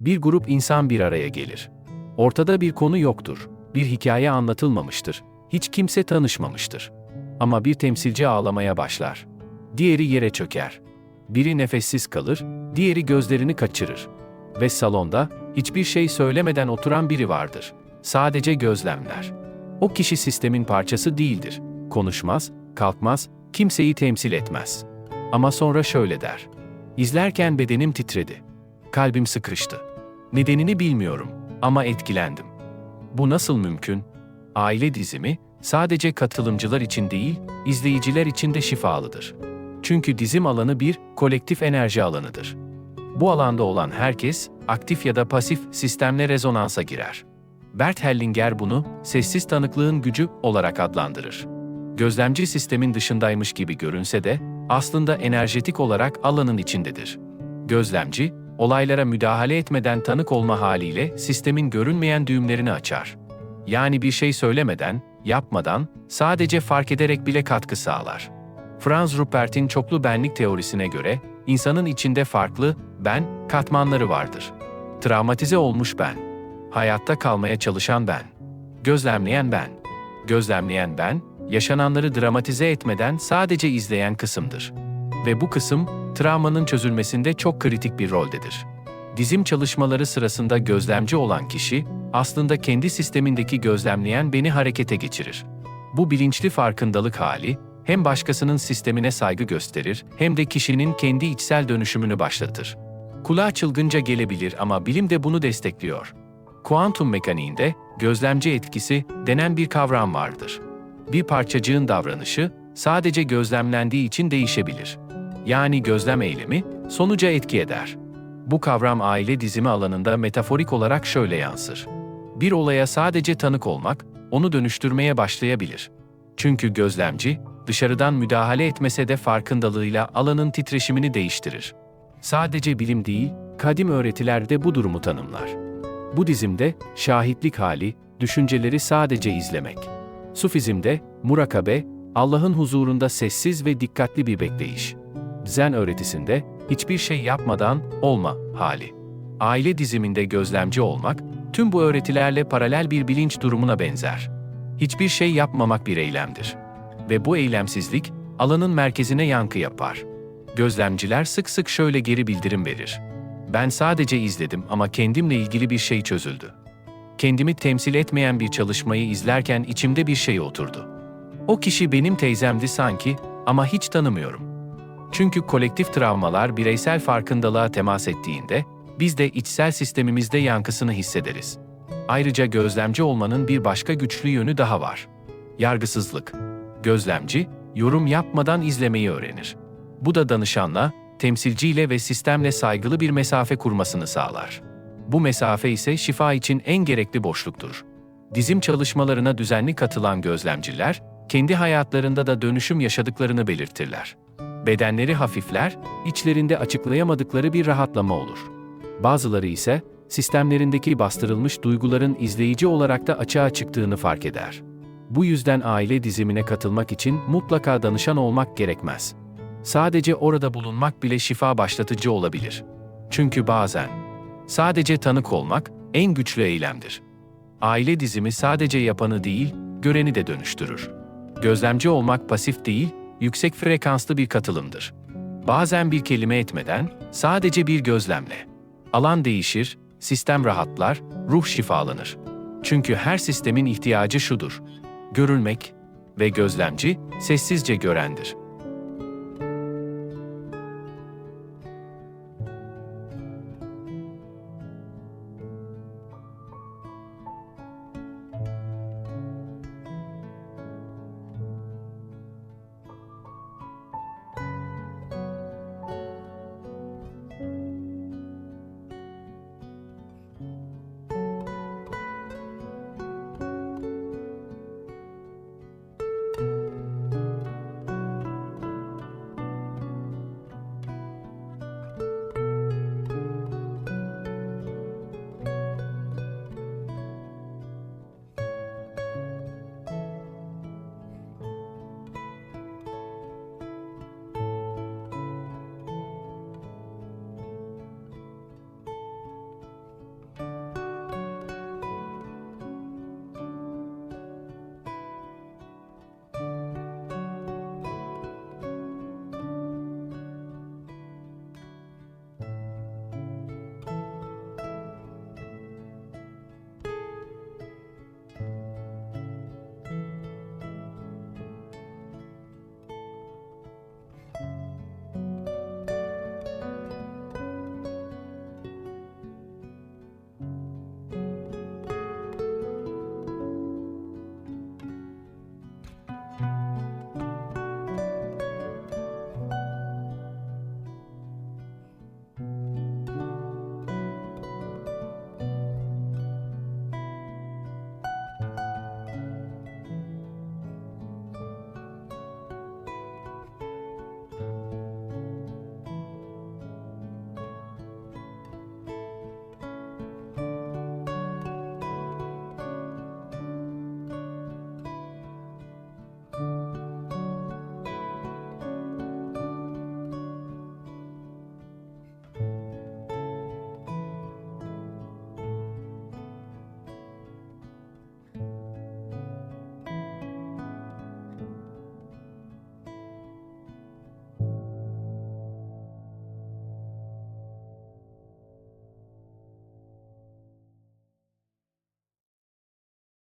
Bir grup insan bir araya gelir. Ortada bir konu yoktur. Bir hikaye anlatılmamıştır. Hiç kimse tanışmamıştır. Ama bir temsilci ağlamaya başlar. Diğeri yere çöker. Biri nefessiz kalır, diğeri gözlerini kaçırır. Ve salonda hiçbir şey söylemeden oturan biri vardır. Sadece gözlemler. O kişi sistemin parçası değildir. Konuşmaz, kalkmaz, kimseyi temsil etmez. Ama sonra şöyle der. İzlerken bedenim titredi. Kalbim sıkıştı. Nedenini bilmiyorum ama etkilendim. Bu nasıl mümkün? Aile dizimi sadece katılımcılar için değil, izleyiciler için de şifalıdır. Çünkü dizim alanı bir kolektif enerji alanıdır. Bu alanda olan herkes aktif ya da pasif sistemle rezonansa girer. Bert Hellinger bunu sessiz tanıklığın gücü olarak adlandırır. Gözlemci sistemin dışındaymış gibi görünse de aslında enerjetik olarak alanın içindedir. Gözlemci, olaylara müdahale etmeden tanık olma haliyle sistemin görünmeyen düğümlerini açar. Yani bir şey söylemeden, yapmadan, sadece fark ederek bile katkı sağlar. Franz Rupert'in çoklu benlik teorisine göre, insanın içinde farklı ben katmanları vardır. Travmatize olmuş ben, hayatta kalmaya çalışan ben, gözlemleyen ben. Gözlemleyen ben, yaşananları dramatize etmeden sadece izleyen kısımdır. Ve bu kısım, travmanın çözülmesinde çok kritik bir roldedir. Dizim çalışmaları sırasında gözlemci olan kişi, aslında kendi sistemindeki gözlemleyen beni harekete geçirir. Bu bilinçli farkındalık hali, hem başkasının sistemine saygı gösterir, hem de kişinin kendi içsel dönüşümünü başlatır. Kulağa çılgınca gelebilir ama bilim de bunu destekliyor. Kuantum mekaniğinde gözlemci etkisi denen bir kavram vardır. Bir parçacığın davranışı sadece gözlemlendiği için değişebilir. Yani gözlem eylemi sonuca etki eder. Bu kavram aile dizimi alanında metaforik olarak şöyle yansır. Bir olaya sadece tanık olmak, onu dönüştürmeye başlayabilir. Çünkü gözlemci, dışarıdan müdahale etmese de farkındalığıyla alanın titreşimini değiştirir. Sadece bilim değil, kadim öğretiler de bu durumu tanımlar. Bu dizimde şahitlik hali, düşünceleri sadece izlemek. Sufizmde murakabe, Allah'ın huzurunda sessiz ve dikkatli bir bekleyiş. Zen öğretisinde hiçbir şey yapmadan olma hali. Aile diziminde gözlemci olmak, tüm bu öğretilerle paralel bir bilinç durumuna benzer. Hiçbir şey yapmamak bir eylemdir. Ve bu eylemsizlik, alanın merkezine yankı yapar. Gözlemciler sık sık şöyle geri bildirim verir. Ben sadece izledim ama kendimle ilgili bir şey çözüldü. Kendimi temsil etmeyen bir çalışmayı izlerken içimde bir şey oturdu. O kişi benim teyzemdi sanki ama hiç tanımıyorum. Çünkü kolektif travmalar bireysel farkındalığa temas ettiğinde biz de içsel sistemimizde yankısını hissederiz. Ayrıca gözlemci olmanın bir başka güçlü yönü daha var. Yargısızlık. Gözlemci, yorum yapmadan izlemeyi öğrenir. Bu da danışanla, temsilciyle ve sistemle saygılı bir mesafe kurmasını sağlar. Bu mesafe ise şifa için en gerekli boşluktur. Dizim çalışmalarına düzenli katılan gözlemciler, kendi hayatlarında da dönüşüm yaşadıklarını belirtirler. Bedenleri hafifler, içlerinde açıklayamadıkları bir rahatlama olur. Bazıları ise sistemlerindeki bastırılmış duyguların izleyici olarak da açığa çıktığını fark eder. Bu yüzden aile dizimine katılmak için mutlaka danışan olmak gerekmez. Sadece orada bulunmak bile şifa başlatıcı olabilir. Çünkü bazen sadece tanık olmak en güçlü eylemdir. Aile dizimi sadece yapanı değil, göreni de dönüştürür. Gözlemci olmak pasif değil, yüksek frekanslı bir katılımdır. Bazen bir kelime etmeden, sadece bir gözlemle. Alan değişir, sistem rahatlar, ruh şifalanır. Çünkü her sistemin ihtiyacı şudur. Görülmek ve gözlemci sessizce görendir.